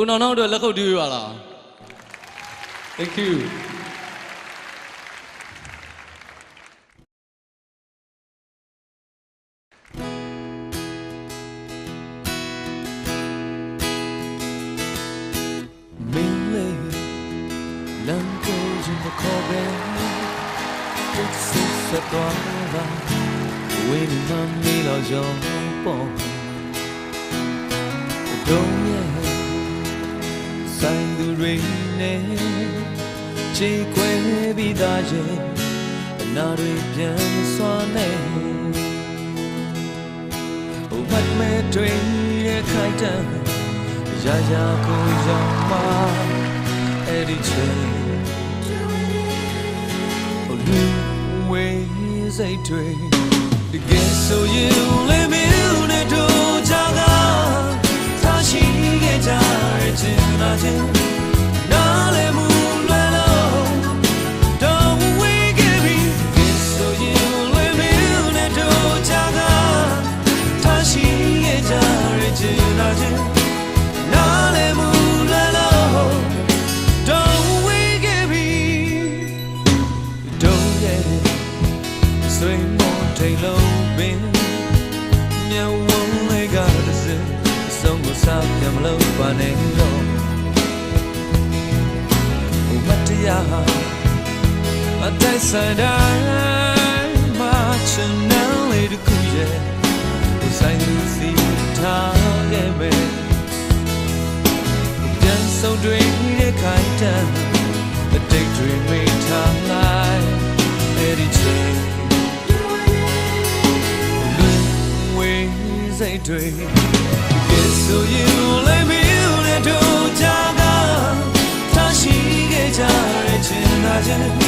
ကိုနောင်နောင်တို့လက်ခုပ်တီးပြပါလား Thank you မင်းလေးလမ်းကိုရင်မခေါ်ပဲတိတ်ဆိတ်ဆက်သွားပါဝိနေမမီတော့ရောပေါ်တော့ရဲ့ ဆိုင်သူတွေနဲ့ချေခွဲပြီးသားရဲ့အနာတွေပြန်မစွာနဲ့ဟိုမတ်မဲ့တွေရဲ့ခိုင်တန်းရာရာကိုရောက်မှအဲ့ဒီချိန်ဟိုလူဝေးစိတ်တွေတကယ်ဆိုရင် န်လုံးပင်မြတ်ဝုံးလေးကတစင်အဆုံးကိုစားပြမလို့ပါနဲ့တော့ဟိုမတရားအတိုက်ဆိုင်တိုင်း ဆုံးတွင်တဲ့ခိုင်တန်းအတိတ်တွေမိထားလိုက်အဲ့ဒီချိန်လွင်ဝေးစိတ်တွေကဲဆိုရင်လည်းမင်းနဲ့တို့ကြကထားရှိခဲ့ကြတဲ့ချင်သာချက်